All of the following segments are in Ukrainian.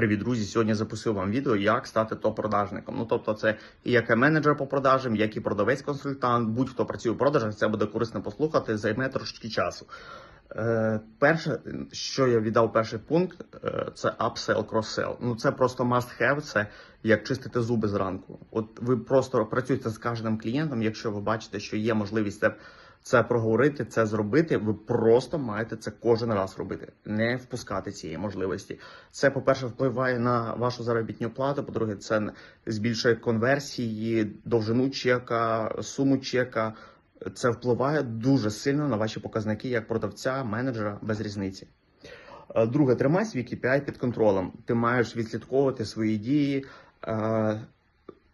Привіт, друзі! Сьогодні записую вам відео, як стати топ-продажником. Ну тобто, це і як менеджер по продажам, як і продавець-консультант, будь-хто працює у продажах, це буде корисно послухати, займе трошки часу. Е, перше, що я віддав перший пункт, е, це upsell, cross-sell. Ну це просто must have, це як чистити зуби зранку. От ви просто працюєте з кожним клієнтом, якщо ви бачите, що є можливість це, це проговорити, це зробити, ви просто маєте це кожен раз робити, не впускати цієї можливості. Це, по-перше, впливає на вашу заробітну плату. По-друге, це збільшує конверсії, довжину чека, суму чека. Це впливає дуже сильно на ваші показники як продавця, менеджера без різниці. Е, Друге, тримай свій KPI під контролем. Ти маєш відслідковувати свої дії.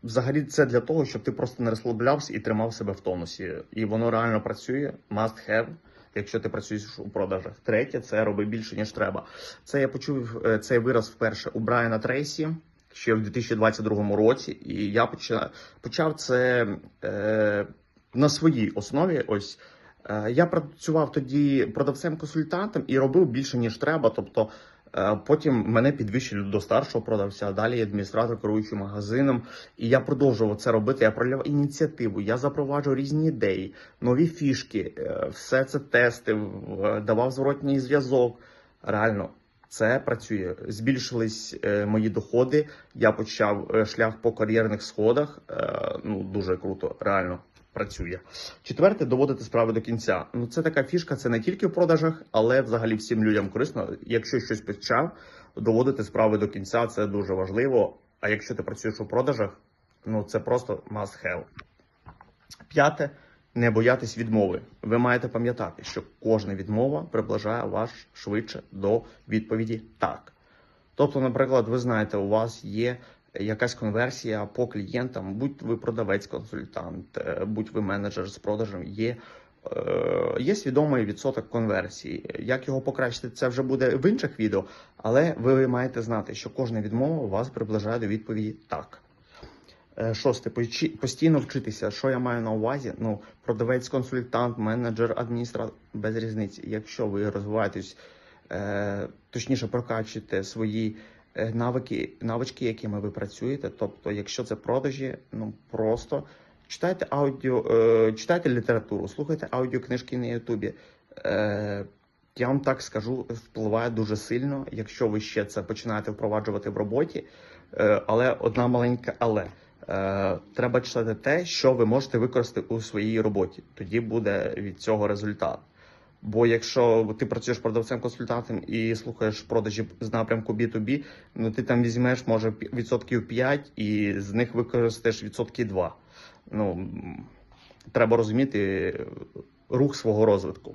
Взагалі, це для того, щоб ти просто не розслаблявся і тримав себе в тонусі. І воно реально працює. Must have, якщо ти працюєш у продажах. Третє, це роби більше ніж треба. Це я почув е, цей вираз вперше у Брайана Трейсі ще в 2022 році, і я почав, почав це е, на своїй основі. Ось е, я працював тоді продавцем-консультантом і робив більше ніж треба. Тобто потім мене підвищили до старшого продавця, далі адміністратор керуючий магазином. І я продовжував це робити. Я проявляв ініціативу, я запроваджував різні ідеї, нові фішки, е, все це тестив, е, давав зворотній зв'язок. Реально. Це працює. Збільшились е, мої доходи. Я почав е, шлях по кар'єрних сходах. Е, ну дуже круто, реально працює. Четверте, доводити справи до кінця. Ну це така фішка. Це не тільки в продажах, але взагалі всім людям корисно. Якщо щось почав, доводити справи до кінця це дуже важливо. А якщо ти працюєш у продажах, ну це просто must have. П'яте. Не боятись відмови. Ви маєте пам'ятати, що кожна відмова приближає вас швидше до відповіді так. Тобто, наприклад, ви знаєте, у вас є якась конверсія по клієнтам, будь ви продавець-консультант, е, будь ви менеджер з продажем, є, е, є свідомий відсоток конверсії. Як його покращити, це вже буде в інших відео, але ви маєте знати, що кожна відмова вас приближає до відповіді так. Е, Шосте, постійно вчитися. Що я маю на увазі? Ну, продавець, консультант, менеджер, адміністратор без різниці. Якщо ви розвиваєтесь, точніше прокачуєте свої навики, навички, якими ви працюєте. Тобто, якщо це продажі, ну просто читайте аудіо, е, читайте літературу, слухайте аудіокнижки на Ютубі. Е, я вам так скажу, впливає дуже сильно, якщо ви ще це починаєте впроваджувати в роботі. Е, але одна маленька але. Е, треба читати те, що ви можете використати у своїй роботі. Тоді буде від цього результат. Бо якщо ти працюєш продавцем-консультантом і слухаєш продажі з напрямку B2B, ну ти там візьмеш може відсотків 5 і з них використаєш відсотки 2. Ну треба розуміти рух свого розвитку.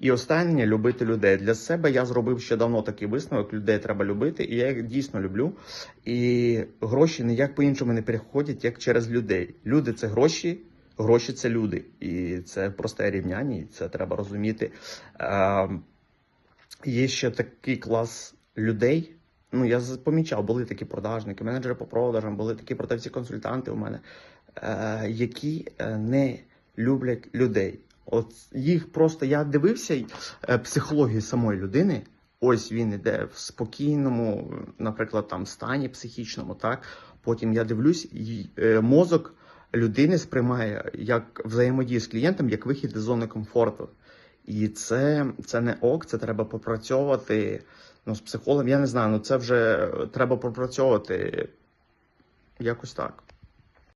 І останнє любити людей. Для себе я зробив ще давно такий висновок. Людей треба любити, і я їх дійсно люблю. І гроші ніяк по-іншому не переходять, як через людей. Люди це гроші, гроші це люди. І це просте рівняння, і це треба розуміти. Е, є ще такий клас людей. Ну, я помічав, були такі продажники, менеджери по продажам, були такі продавці-консультанти у мене, е, які е, не люблять людей. От їх просто я дивився е, психологію самої людини. Ось він іде в спокійному, наприклад, там стані психічному. Так потім я дивлюсь, і, е, мозок людини сприймає як взаємодію з клієнтом, як вихід із зони комфорту. І це, це не ок, це треба попрацьовувати. Ну, з психологом, я не знаю, ну це вже треба попрацьовувати якось так.